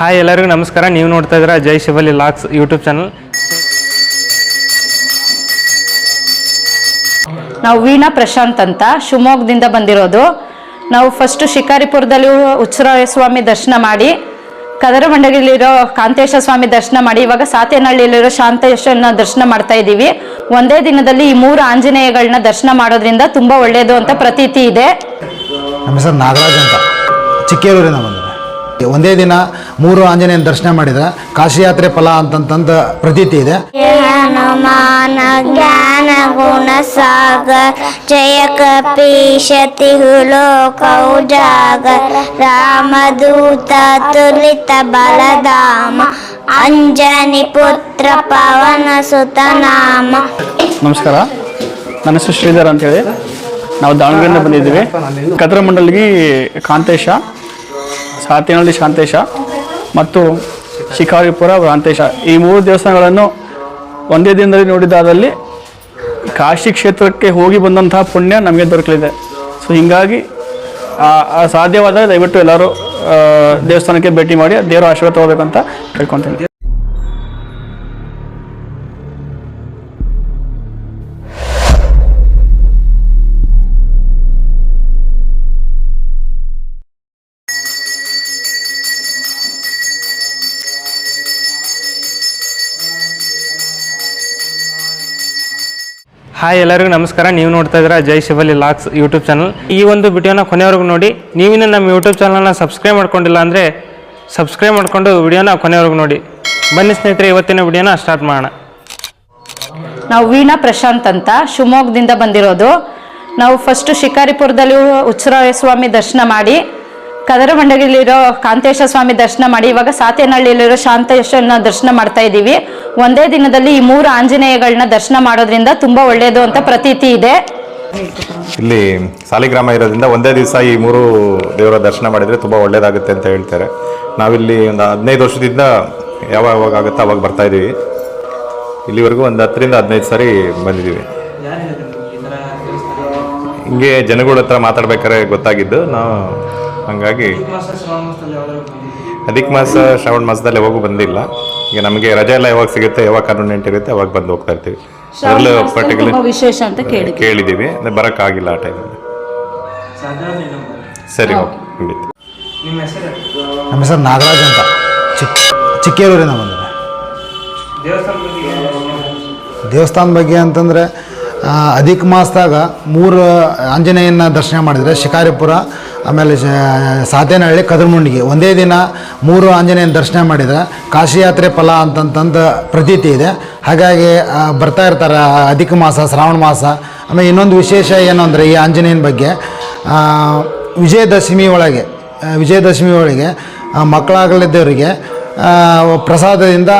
Hi ಎಲ್ಲರಿಗೂ ನಮಸ್ಕಾರ. ನೀವು ನೋಡ್ತಾ ಇದ್ದೀರಾ ಜೈ ಶಿವಲಿ ಲಾಕ್ಸ್ ಯೂಟ್ಯೂಬ್ ಚಾನಲ್. ನಾವು ವೀಣಾ ಪ್ರಶಾಂತ್ ಅಂತ ಶಿವಮೊಗ್ಗದಿಂದ ಬಂದಿರೋದು. ನಾವು ಫಸ್ಟ್ ಶಿಕಾರಿಪುರದಲ್ಲಿ ಉಚ್ಚರಾಯ ಸ್ವಾಮಿ ದರ್ಶನ ಮಾಡಿ ಕದರಮಂಡಗಿಲಿರೋ ಕಾಂತೇಶ ಸ್ವಾಮಿ ದರ್ಶನ ಮಾಡಿ ಇವಾಗ ಸಾತೇನಹಳ್ಳಿಯಲ್ಲಿರೋ ಶಾಂತೇಶ್ವರನ ದರ್ಶನ ಮಾಡ್ತಾ ಇದ್ದೀವಿ. ಒಂದೇ ದಿನದಲ್ಲಿ ಈ ಮೂರು ಆಂಜನೇಯಗಳನ್ನ ದರ್ಶನ ಮಾಡೋದ್ರಿಂದ ತುಂಬ ಒಳ್ಳೆಯದು ಅಂತ ಪ್ರತೀತಿ ಇದೆ. ನಮ್ಮ ಹೆಸರು ನಾಗರಾಜ್ ಅಂತ. ಚಿಕ್ಕೇರೂರಿನ ಬಂದಿದೆ ಒಂದೇ ದಿನ ಮೂರು ಆಂಜನೇಯನ ದರ್ಶನ ಮಾಡಿದ್ರೆ ಕಾಶಿ ಯಾತ್ರೆ ಫಲ ಅಂತಂತಂದು ಪ್ರತೀತಿ ಇದೆ. ಹನುಮಾನ ಜ್ಞಾನ ಗುಣ ಸಾಗ ಜಯ ಕಪೀಶತಿ ಲೋಕ ಉಜಾಗರ ರಾಮದೂತ ತುಲಿತ ಬಲಧಾಮ ಅಂಜನಿ ಪುತ್ರ ಪವನ ಸುತ ನಾಮ. ನಮಸ್ಕಾರ. ನನ್ನ ಹೆಸರು ಶ್ರೀಧರ್ ಅಂತೇಳಿ. ನಾವು ದಾವಣಗೆರೆಯಿಂದ ಬಂದಿದ್ದೀವಿ. ಕದ್ರ ಮಂಡಲಿಗೆ ಕಾಂತೇಶ. ಸಾತೇನಹಳ್ಳಿ ಶಾಂತೇಶ ಮತ್ತು ಶಿಕಾರಿಪುರ ಶಾಂತೇಶ ಈ ಮೂರು ದೇವಸ್ಥಾನಗಳನ್ನು ಒಂದೇ ದಿನದಲ್ಲಿ ನೋಡಿದಾದಲ್ಲಿ ಕಾಶಿ ಕ್ಷೇತ್ರಕ್ಕೆ ಹೋಗಿ ಬಂದಂತಹ ಪುಣ್ಯ ನಮಗೆ ದೊರಕಲಿದೆ. ಸೊ ಹೀಗಾಗಿ ಸಾಧ್ಯವಾದರೆ ದಯವಿಟ್ಟು ಎಲ್ಲರೂ ದೇವಸ್ಥಾನಕ್ಕೆ ಭೇಟಿ ಮಾಡಿ ದೇವರ ಆಶೀರ್ವಾದ ತಗೋಬೇಕಂತ ಕೇಳ್ಕೊತೀನಿ ಹಾಯ್ ಎಲ್ಲರಿಗೂ ನಮಸ್ಕಾರ. ನೀವು ನೋಡ್ತಾ ಇದ್ದೀರಾ ಜೈ ಶಿವಲಿ ಲಾಕ್ಸ್ ಯೂಟ್ಯೂಬ್ ಚಾನಲ್. ಈ ಒಂದು ವಿಡಿಯೋನ ಕೊನೆವರೆಗೂ ನೋಡಿ. ನೀವಿನ ನಮ್ಮ ಯೂಟ್ಯೂಬ್ ಚಾನಲ್ನ ಸಬ್ಸ್ಕ್ರೈಬ್ ಮಾಡ್ಕೊಂಡಿಲ್ಲ ಅಂದರೆ ಸಬ್ಸ್ಕ್ರೈಬ್ ಮಾಡಿಕೊಂಡು ವಿಡಿಯೋನ ಕೊನೆವರೆಗೂ ನೋಡಿ. ಬನ್ನಿ ಸ್ನೇಹಿತರೆ, ಇವತ್ತಿನ ವಿಡಿಯೋನ ಸ್ಟಾರ್ಟ್ ಮಾಡೋಣ. ನಾವು ವೀಣಾ ಪ್ರಶಾಂತ್ ಅಂತ, ಶಿವಮೊಗ್ಗದಿಂದ ಬಂದಿರೋದು. ನಾವು ಫಸ್ಟು ಶಿಕಾರಿಪುರದಲ್ಲಿ ಉಚ್ಚರಾಯ ಸ್ವಾಮಿ ದರ್ಶನ ಮಾಡಿ ಕದರಮಂಡಲಿರೋ ಕಾಂತೇಶ ಸ್ವಾಮಿ ದರ್ಶನ ಮಾಡಿ. ಇವಾಗ ಸಾತೇನಹಳ್ಳಿಯಲ್ಲಿರೋ ಶಾಂತೇಶನ ದರ್ಶನ ಮಾಡ್ತಾ ಇದ್ದೀವಿ. ಒಂದೇ ದಿನದಲ್ಲಿ ಈ ಮೂರು ಆಂಜನೇಯಗಳನ್ನ ದರ್ಶನ ಮಾಡೋದ್ರಿಂದ ತುಂಬಾ ಒಳ್ಳೆಯದು ಅಂತ ಪ್ರತೀತಿ ಇದೆ. ಇಲ್ಲಿ ಸಾಲಿಗ್ರಾಮ ಇರೋದ್ರಿಂದ ಒಂದೇ ದಿವಸ ಈ ಮೂರು ದೇವರ ದರ್ಶನ ಮಾಡಿದರೆ ತುಂಬ ಒಳ್ಳೇದಾಗುತ್ತೆ ಅಂತ ಹೇಳ್ತಾರೆ. ನಾವಿಲ್ಲಿ ಒಂದು ಹದಿನೈದು ವರ್ಷದಿಂದ ಯಾವಾಗ ಯಾವಾಗ ಆಗುತ್ತೋ ಅವಾಗ ಬರ್ತಾ ಇದ್ದೀವಿ. ಇಲ್ಲಿವರೆಗೂ ಒಂದು ಹತ್ತರಿಂದ ಹದಿನೈದು ಸಾರಿ ಬಂದಿದ್ದೀವಿ. ಹಿಂಗೆ ಜನಗಳ ಹತ್ರ ಮಾತಾಡ್ಬೇಕಾದ್ರೆ ಗೊತ್ತಾಗಿದ್ದು ನಾವು ಹಂಗಾಗಿ ಅಧಿಕ ಮಾಸ ಶ್ರಾವಣ ಮಾಸದಲ್ಲಿ ಯಾವಾಗೂ ಬಂದಿಲ್ಲ. ಈಗ ನಮಗೆ ರಜೆ ಎಲ್ಲ ಯಾವಾಗ ಸಿಗುತ್ತೆ ಯಾವಾಗ ಕಾನೂನು ಇರುತ್ತೆ ಅವಾಗ ಬಂದು ಹೋಗ್ತಾ ಇರ್ತೀವಿ. ಅದರಲ್ಲೂ ಪರ್ಟಿಕ್ಯುಲರ್ ವಿಶೇಷ ಅಂತ ಕೇಳಿ ಕೇಳಿದ್ದೀವಿ. ಅಂದ್ರೆ ಬರೋಕ್ಕಾಗಿಲ್ಲ ಆ ಟೈಮಲ್ಲಿ ಸರಿ ಓಕೆ ಖಂಡಿತ ನಮ್ಮ ಹೆಸರು? ನಾಗರಾಜ್ ಅಂತ. ಚಿಕ್ಕ ಚಿಕ್ಕೇರೂರಿಂದ ಬಂದಿದೆ ದೇವಸ್ಥಾನ ಬಗ್ಗೆ ಅಂತಂದರೆ ಅಧಿಕ ಮಾಸದಾಗ ಮೂರು ಆಂಜನೇಯನ ದರ್ಶನ ಮಾಡಿದರೆ ಶಿಕಾರಿಪುರ, ಆಮೇಲೆ ಸಾತೇನಹಳ್ಳಿ ಕದರ್ಮುಂಡಿಗೆ. ಒಂದೇ ದಿನ ಮೂರು ಆಂಜನೇಯನ ದರ್ಶನ ಮಾಡಿದರೆ ಕಾಶಿಯಾತ್ರೆ ಫಲ ಅಂತಂತಂದು ಪ್ರತೀತಿ ಇದೆ. ಹಾಗಾಗಿ ಬರ್ತಾ ಇರ್ತಾರೆ ಅಧಿಕ ಮಾಸ, ಶ್ರಾವಣ ಮಾಸ. ಆಮೇಲೆ ಇನ್ನೊಂದು ವಿಶೇಷ ಏನು ಅಂದರೆ ಈ ಆಂಜನೇಯನ ಬಗ್ಗೆ ವಿಜಯದಶಮಿ ಒಳಗೆ ವಿಜಯದಶಮಿ ಒಳಗೆ ಮಕ್ಕಳಾಗಲಿದ್ದವರಿಗೆ ಪ್ರಸಾದದಿಂದ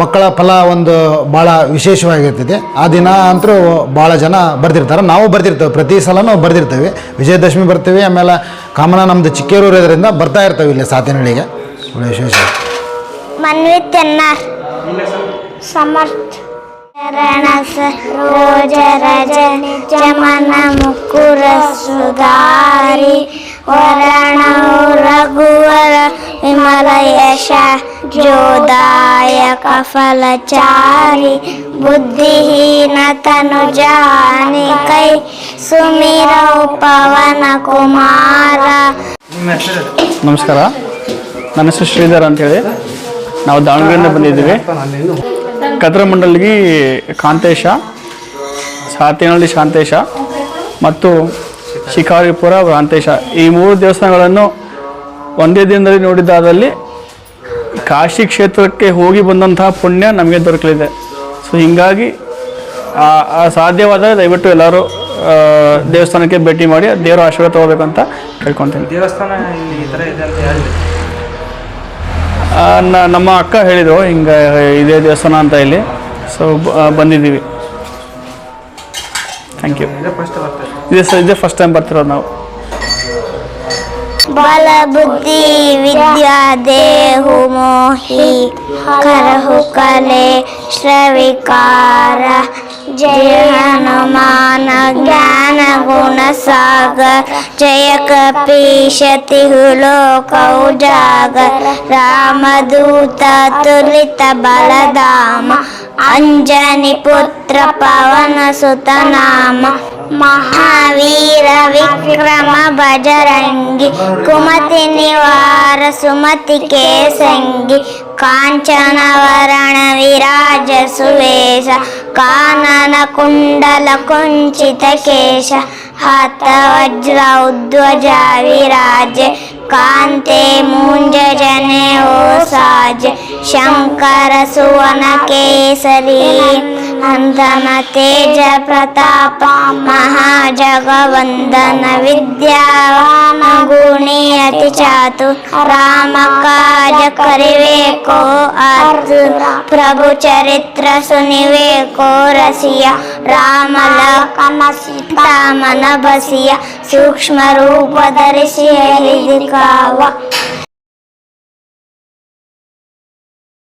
ಮಕ್ಕಳ ಫಲ ಒಂದು ಭಾಳ ವಿಶೇಷವಾಗಿರ್ತದೆ ಆ ದಿನ ಅಂತೂ ಭಾಳ ಜನ ಬರ್ತಿರ್ತಾರೆ ನಾವು ಬರ್ತಿರ್ತೇವೆ ಪ್ರತಿ ಸಲನೂ ಬರ್ತಿರ್ತೇವೆ ವಿಜಯದಶಮಿ ಬರ್ತೀವಿ. ಆಮೇಲೆ ಕಾಮನ ನಮ್ಮದು ಚಿಕ್ಕೇರೂರು ಇದರಿಂದ ಬರ್ತಾ ಇರ್ತೇವೆ ಇಲ್ಲಿ ಸಾತಿನಹಳ್ಳಿಗೆ. ವಿಶೇಷ. ಎನ್ನಾರ್ ಸಮರ್ಥ. ಸುಧಾರಿ ವರಣ ರಘುವರ ವಿಮಲ ಯಶ ಜೋದಾಯಕ ಫಲಚಾರಿ ಬುದ್ಧಿಹೀನ ತನು ಜಾನಿ ಕೈ ಸುಮಿರೌ ಪವನ ಕುಮಾರ ನಮಸ್ಕಾರ ನನ್ನ ಹೆಸರು ಶ್ರೀಧರ್ ಅಂತೇಳಿ ನಾವು ದಾವಣಗೆರೆಯಿಂದ ಬಂದಿದ್ದೀವಿ ಕದ್ರ ಮಂಡಲಿಗೆ ಕಾಂತೇಶ, ಸಾತಿನಹಳ್ಳಿ ಶಾಂತೇಶ ಮತ್ತು ಶಿಕಾರಿಪುರ ಭ್ರಾಂತೇಶ. ಈ ಮೂರು ದೇವಸ್ಥಾನಗಳನ್ನು ಒಂದೇ ದಿನದಲ್ಲಿ ನೋಡಿದಾದಲ್ಲಿ ಕಾಶಿ ಕ್ಷೇತ್ರಕ್ಕೆ ಹೋಗಿ ಬಂದಂತಹ ಪುಣ್ಯ ನಮಗೆ ದೊರಕಲಿದೆ. ಸೊ ಹೀಗಾಗಿ ಸಾಧ್ಯವಾದರೆ ದಯವಿಟ್ಟು ಎಲ್ಲರೂ ದೇವಸ್ಥಾನಕ್ಕೆ ಭೇಟಿ ಮಾಡಿ, ದೇವರ ಆಶೀರ್ವಾದ ತಗೋಬೇಕಂತ ಕೇಳ್ಕೊತೀನಿ ದೇವಸ್ಥಾನ ನಮ್ಮ ಅಕ್ಕ ಹೇಳಿದರು ಹಿಂಗೆ ಇದೇ ದೇವಸ್ಥಾನ ಅಂತ ಇಲ್ಲಿ ಸೊ ಬಂದಿದ್ದೀವಿ. ಥ್ಯಾಂಕ್ ಯು ಇದೇ ಸರ್ ಇದೇ ಫಸ್ಟ್ ಟೈಮ್ ಬರ್ತಿರೋದು ನಾವು. ಬಾಲ ಬುದ್ಧಿ ವಿದ್ಯಾ ದೇಹು ಮೋಹಿ ಕರಹು ಕಲೆ ಶ್ರವಿಕಾರ ಜಯ ಹನುಮಾನ ಜ್ಞಾನ सागर जय कपीश तिहु लोक उजागर रामदूत तुलित बलधाम अंजनी पुत्र पवन सुत नाम महावीर विक्रम बजरंगी कुमति निवार सुमति के संगी कांचन वरण विराज सुवेश कानन कुंडल कुंचित केश हत वज्रौध्वज विराजे। ಕಾಂತೆ ಮುಂಜನೆ ಓ ಸಾಜ, ಶಂಕರ ಸುವನ ಕೇಸರಿ ಹಂತನ ತೇಜ ಪ್ರತಾಪ, ಮಹಾಜಗವಂದನ ವಿದ್ಯಾವಾನ, ಗುಣಿ ಅತಿ ಚಾತು, ರಾಮ ಕಾಜ ಕರಿವೇಕೋ ಅರ್ಜುನ, ಪ್ರಭು ಚರಿತ್ರ ಸುನಿವೇಕೋ ರಸಿಯ, ರಾಮ ಲಕ್ಕನ ಸೀತಾಮನ ಬಸಿಯ, ಸೂಕ್ಷ್ಮ ರೂಪ ಧರಿಸಿ ಹೇಳಿದ kawa.